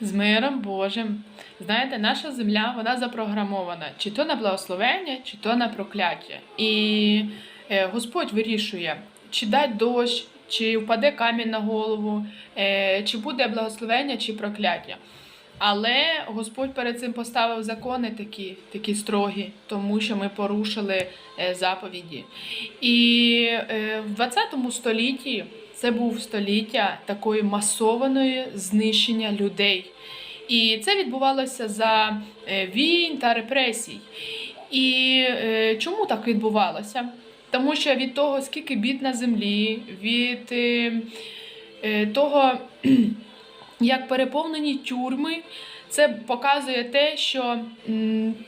З миром Божим. Знаєте, наша земля вона запрограмована чи то на благословення, чи то на прокляття. І е, Господь вирішує, чи дать дощ, чи впаде камінь на голову, е, чи буде благословення, чи прокляття. Але Господь перед цим поставив закони такі, такі строгі, тому що ми порушили е, заповіді. І в 20 столітті це був століття такої масованої знищення людей. І це відбувалося за е, війн та репресій. І е, чому так відбувалося? Тому що від того, скільки бід на землі, від е, того, як переповнені тюрми, це показує те, що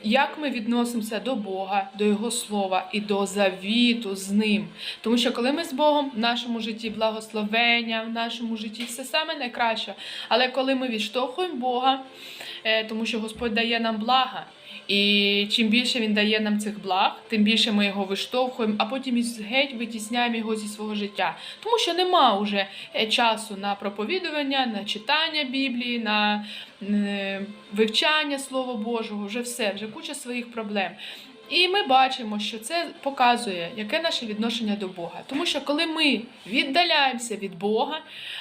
як ми відносимося до Бога, до Його слова і до завіту з ним. Тому що коли ми з Богом в нашому житті благословення, в нашому житті все саме найкраще. Але коли ми відштовхуємо Бога, е, тому що Господь дає нам блага. І чим більше він дає нам цих благ, тим більше ми його виштовхуємо, а потім із геть витісняємо його зі свого життя. Тому що нема вже е, часу на проповідування, на читання Біблії, на е, вивчання Слова Божого, вже все, вже куча своїх проблем. І ми бачимо, що це показує, яке наше відношення до Бога. Тому що коли ми віддаляємося від Бога,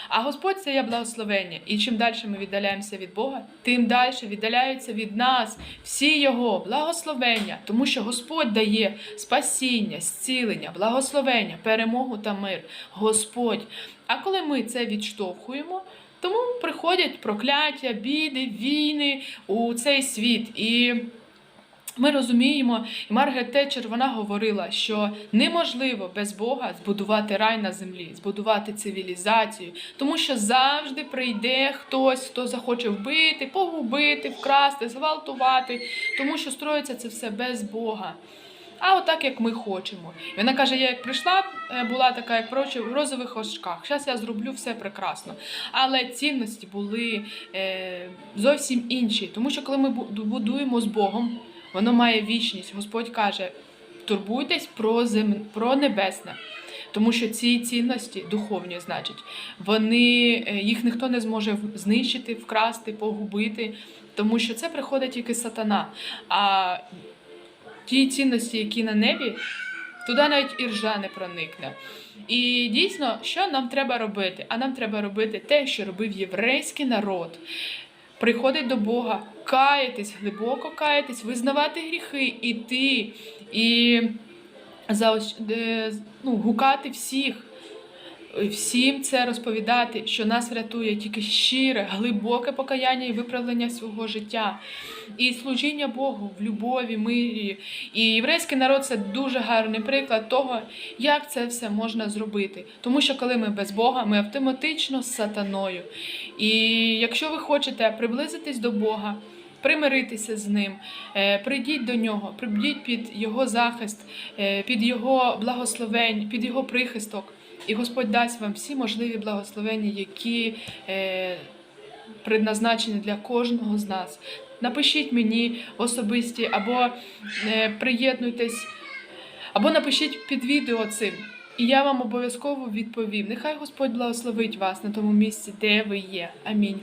а Господь це є благословення, і чим далі ми віддаляємося від Бога, тим далі віддаляються від нас всі Його благословення, тому що Господь дає спасіння, зцілення, благословення, перемогу та мир. Господь. А коли ми це відштовхуємо, тому приходять прокляття, біди, війни у цей світ. І ми розуміємо, і Маргарет Тетчер вона говорила, що неможливо без Бога збудувати рай на землі, збудувати цивілізацію, тому що завжди прийде хтось, хто захоче вбити, погубити, вкрасти, зґвалтувати, тому що строїться це все без Бога. А отак, як ми хочемо. І вона каже: я як прийшла, е, була така, як прочі, в розових очках. Зараз я зроблю все прекрасно. Але цінності були е, зовсім інші. Тому що коли ми будуємо з Богом, воно має вічність. Господь каже: турбуйтесь про зем... про небесне. Тому що ці цінності духовні, значить, вони е, їх ніхто не зможе знищити, вкрасти, погубити, тому що це приходить тільки сатана. А ті цінності, які на небі, туди навіть і ржа не проникне. І дійсно, що нам треба робити? А нам треба робити те, що робив єврейський народ. Приходить до Бога, каятись, глибоко каятись, визнавати гріхи, іти і е, ну, гукати всіх, всім це розповідати, що нас рятує тільки щире, глибоке покаяння і виправлення свого життя, і служіння Богу в любові, мирі. І єврейський народ це дуже гарний приклад того, як це все можна зробити. Тому що коли ми без Бога, ми автоматично з сатаною. І якщо ви хочете приблизитись до Бога, примиритися з ним, е, прийдіть до нього, прийдіть під його захист, е, під його благословень, під його прихисток. І Господь дасть вам всі можливі благословення, які е, предназначені для кожного з нас. Напишіть мені особисті або приєднуйтесь, або напишіть під відео цим. І я вам обов'язково відповім. Нехай Господь благословить вас на тому місці, де ви є. Амінь.